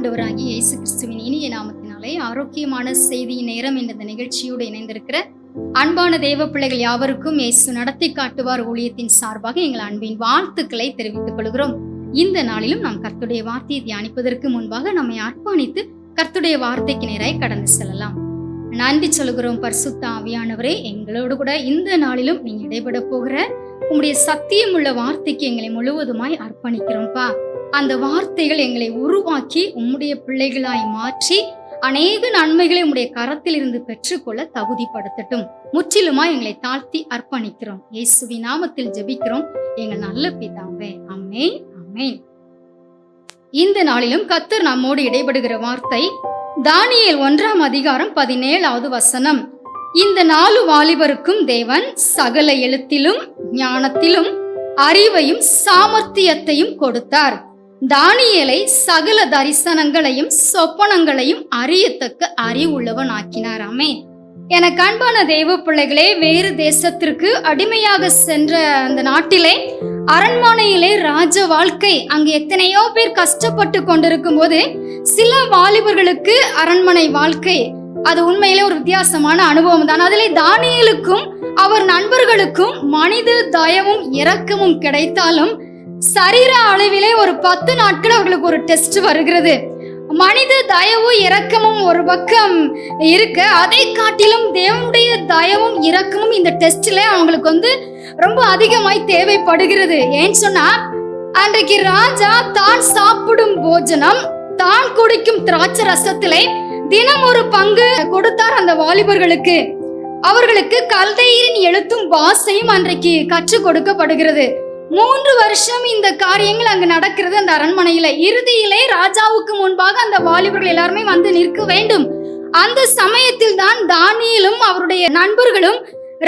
ஆண்டவராகிய இயேசு கிறிஸ்துவின் இனிய நாமத்தினாலே ஆரோக்கியமான செய்தி நேரம் என்ற இந்த நிகழ்ச்சியோடு இணைந்திருக்கிற அன்பான தேவ பிள்ளைகள் யாவருக்கும் இயேசு நடத்தி காட்டுவார் ஊழியத்தின் சார்பாக எங்கள் அன்பின் வாழ்த்துக்களை தெரிவித்துக் கொள்கிறோம். இந்த நாளிலும் நாம் கர்த்துடைய வார்த்தையை தியானிப்பதற்கு முன்பாக நம்மை அர்ப்பணித்து கர்த்துடைய வார்த்தைக்கு நேராய் கடந்து செல்லலாம். நன்றி சொல்கிறோம் பரிசுத்த ஆவியானவரே எங்களோடு கூட இந்த நாளிலும் நீங்க இடைபட போகிற உங்களுடைய சத்தியம் உள்ள வார்த்தைக்கு எங்களை முழுவதுமாய் அர்ப்பணிக்கிறோம்ப்பா அந்த வார்த்தைகள் எங்களை உருவாக்கி உம்முடைய பிள்ளைகளாய் மாற்றி அநேக நன்மைகளை உம்முடைய கரத்தில் இருந்து பெற்றுக்கொள்ள தகுதிப்படுத்தட்டும். முற்றிலுமா எங்களை தாழ்த்தி அர்ப்பணிக்கிறோம். இயேசுவி நாமத்தில் ஜெபிக்கிறோம். எங்கள் நல்ல பிதாவே அம்மே அம்மேன் இந்த நாளிலும் கத்தர் நம்மோடு இடைபடுகிற வார்த்தை தானியல் ஒன்றாம் அதிகாரம் பதினேழாவது வசனம். இந்த நாலு வாலிபருக்கும் தேவன் சகல எழுத்திலும் ஞானத்திலும் அறிவையும் சாமர்த்தியத்தையும் கொடுத்தார். தானியலை சகல தரிசனங்களையும் சொப்பனங்களையும் அறியத்தக்க அறிவுள்ளவன் ஆக்கினார் ஆமே எனக்கு அன்பான தெய்வ பிள்ளைகளே வேறு தேசத்திற்கு அடிமையாக சென்ற அந்த நாட்டிலே அரண்மனையிலே ராஜ வாழ்க்கை அங்கு எத்தனையோ பேர் கஷ்டப்பட்டு கொண்டிருக்கும் போது சில வாலிபர்களுக்கு அரண்மனை வாழ்க்கை அது உண்மையிலே ஒரு வித்தியாசமான அனுபவம் தான். அதிலே தானியலுக்கும் அவர் நண்பர்களுக்கும் மனித தயவும் இரக்கமும் கிடைத்தாலும் சரீர அளவிலே ஒரு பத்து நாட்கள் அவர்களுக்கு ஒரு டெஸ்ட் வருகிறது. மனித தயவும் இரக்கமும் ஒரு பக்கம் இருக்கு அதை காட்டிலும் தேவனுடைய தயவும் இரக்கமும் இந்த டெஸ்ட்ல அவங்களுக்கு வந்து ரொம்ப அதிகமாய் தேவைப்படுகிறது. ஏன்னு சொன்னா அன்றைக்கு ராஜா தான் சாப்பிடும் போஜனம் தான் குடிக்கும் திராட்சை ரசத்திலே தினம் ஒரு பங்கு கொடுத்தார் அந்த வாலிபர்களுக்கு. அவர்களுக்கு கல்தையரின் எழுத்தும் பாசையும் அன்றைக்கு கற்றுக் கொடுக்கப்படுகிறது. மூன்று வருஷம் இந்த காரியங்கள் அங்கு நடக்கிறது. அந்த அரண்மனையில இறுதியிலே ராஜாவுக்கு முன்பாக அந்த வாலிபர்கள் எல்லாருமே வந்து நிற்க வேண்டும். அந்த சமயத்தில் தான் தானியலும் அவருடைய நண்பர்களும்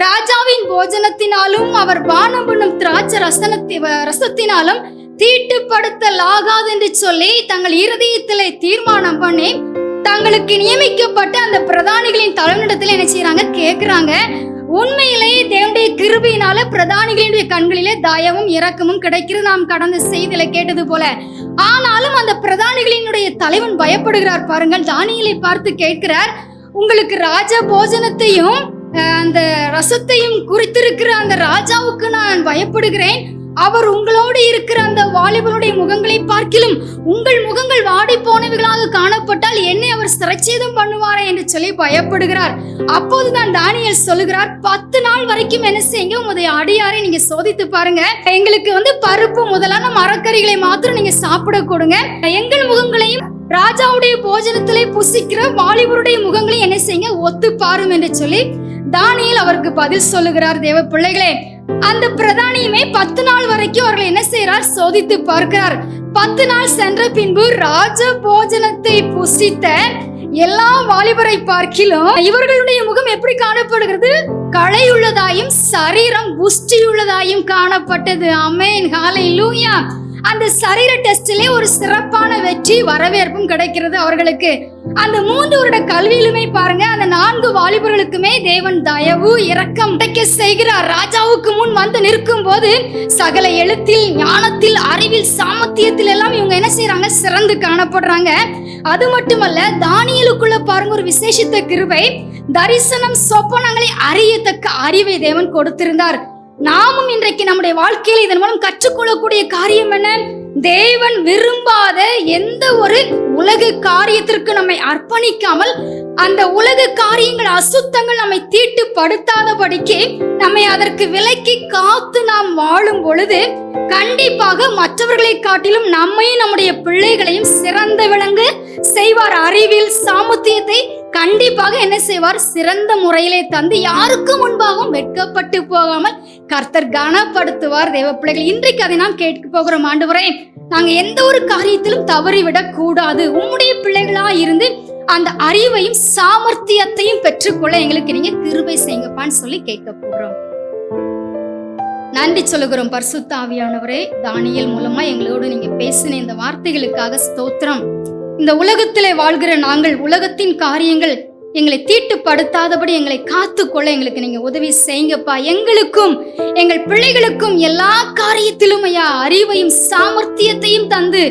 ராஜாவின் போஜனத்தினாலும் அவர் பானம் பண்ணும் திராட்சை ரசனத்தி ரசத்தினாலும் தீட்டுப்படுத்தலாகாது என்று சொல்லி தங்கள் இருதயத்திலே தீர்மானம் பண்ணி தங்களுக்கு நியமிக்கப்பட்ட அந்த பிரதானிகளின் தலைமையிடத்தில் என்ன செய்யறாங்க கேக்குறாங்க. உண்மையிலேயே தேவனுடைய கிருபையினால பிரதானிகளினுடைய கண்களிலே தயவும் இரக்கமும் கிடைக்கிறது. நாம் கடந்த செய்தியில கேட்டது போல ஆனாலும் அந்த பிரதானிகளினுடைய தலைவன் பயப்படுகிறார் பாருங்கள். தானியலை பார்த்து கேட்கிறார் உங்களுக்கு ராஜ போஜனத்தையும் அந்த ரசத்தையும் குறித்திருக்கிற அந்த ராஜாவுக்கு நான் பயப்படுகிறேன். அவர் உங்களோடு இருக்கிற அந்த வாலிபருடைய முகங்களை பார்க்கிலும் உங்கள் முகங்கள் வாடி போனவைகளாக காணப்பட்டால் என்னை அவர் சிரச்சேதம் பண்ணுவாரே என்று சொல்லி பயப்படுகிறார். அப்போதுதான் தானியல் சொல்லுகிறார் பத்து நாள் வரைக்கும் என்ன செய்யுங்க உங்களுடைய அடியாரை நீங்க சோதித்து பாருங்க. எங்களுக்கு வந்து பருப்பு முதலான மரக்கறிகளை மாத்திரம் நீங்க சாப்பிட கொடுங்க. எங்கள் முகங்களையும் ராஜாவுடைய போஜனத்திலே புசிக்கிற வாலிபருடைய முகங்களையும் என்ன செய்யுங்க ஒத்து பாரும் என்று சொல்லி தானியல் அவருக்கு பதில் சொல்லுகிறார். தேவ பிள்ளைகளே அந்த பிரதானியுமே பத்து நாள் வரைக்கும் அவர்கள் என்ன செய்யறார் சோதித்து பார்க்கிறார். பத்து நாள் சென்ற பின்பு ராஜ போஜனத்தை புசித்த எல்லா வாலிபரை பார்க்கிலும் இவர்களுடைய முகம் எப்படி காணப்படுகிறது? களையுள்ளதாயும் சரீரம் புஷ்டியுள்ளதாயும் காணப்பட்டது. அமேன் ஹாலை லூயா அந்த சரீர டெஸ்டிலே ஒரு சிறப்பான வெற்றி வரவேற்பும் கிடைக்கிறது அவர்களுக்கு. அந்த மூன்று வருட கல்வியிலுமே பாருங்க அந்த நான்கு வாலிபர்களுக்குமே தேவன் தயவு இரக்கம் கிடைக்க செய்கிறார். ராஜாவுக்கு முன் வந்து நிற்கும் போது சகல எழுத்தில் ஞானத்தில் அறிவில் சாமர்த்தியத்தில் எல்லாம் இவங்க என்ன செய்யறாங்க சிறந்து காணப்படுறாங்க. அது மட்டுமல்ல தானியலுக்குள்ள பாருங்க ஒரு விசேஷித்த கிருபை தரிசனம் சொப்பனங்களை அறியத்தக்க அறிவை தேவன் கொடுத்திருந்தார். நாமும் இன்றைக்கு நம்முடைய வாழ்க்கையில் இதன் மூலம் கற்றுக்கொள்ளக்கூடிய காரியம் என்ன? தேவன் விரும்பாத எந்த ஒரு உலக காரியத்திற்கு நம்மை அர்ப்பணிக்காமல் அந்த உலக காரியங்கள் அசுத்தங்கள் நம்மை தீட்டுப்படுத்தாதபடிக்கு நம்மை அதற்கு விலக்கி காத்து நாம் வாழும் பொழுது கண்டிப்பாக மற்றவர்களை காட்டிலும் நம்மையும் நம்முடைய பிள்ளைகளையும் சிறந்த விளங்கு செய்வார் அறிவில் சாமுத்தியத்தை கண்டிப்பாக என்ன செய்வார்? சிறந்த முறையிலே தந்து யாருக்கும் முன்பாகவும் வெட்கப்பட்டு போகாமல் கர்த்தர் கனப்படுத்துவார். தேவ பிள்ளைகள் இன்றைக்கு அதை நாம் கேட்க போகிறோம். ஆண்டவரே நாங்க எந்த ஒரு காரியத்திலும் தவறிவிடக் கூடாது. உம்முடைய பிள்ளைகளா இருந்து அந்த அறிவையும் சாமர்த்தியத்தையும் பெற்றுக்கொள்ள எங்களுக்கு நீங்க கிருபை செய்யுங்கப்பான்னு சொல்லி கேட்க போகிறோம். நன்றி சொல்லுகிறோம் பரிசுத்தாவியானவரே தானியல் மூலமா எங்களோடு நீங்க பேசின இந்த வார்த்தைகளுக்காக ஸ்தோத்திரம். இந்த உலகத்திலே வாழ்கிற நாங்கள் உலகத்தின் காரியங்கள் எங்களை தீட்டுப்படுத்தாதபடி எங்களை காத்துக்கொள்ள எங்களுக்கு நீங்க உதவி செய்யுங்கப்பா. எங்களுக்கும் எங்கள் பிள்ளைகளுக்கும் எல்லா காரியத்திலும் ஐயா அறிவையும் சாமர்த்தியத்தையும் தந்து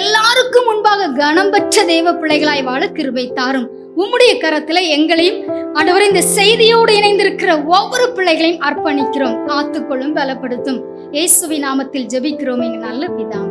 எல்லாருக்கும் முன்பாக கனம் பெற்ற தெய்வ பிள்ளைகளாய் வாழ கிருபை தாரும். உம்முடைய கரத்துல எங்களையும் ஆண்டவர் இந்த செய்தியோடு இணைந்திருக்கிற ஒவ்வொரு பிள்ளைகளையும் அர்ப்பணிக்கிறோம். காத்துக்கொள்ளும் பலப்படுத்தும். இயேசுவி நாமத்தில் ஜெபிக்கிறோம். எங்க நல்ல பிதாவே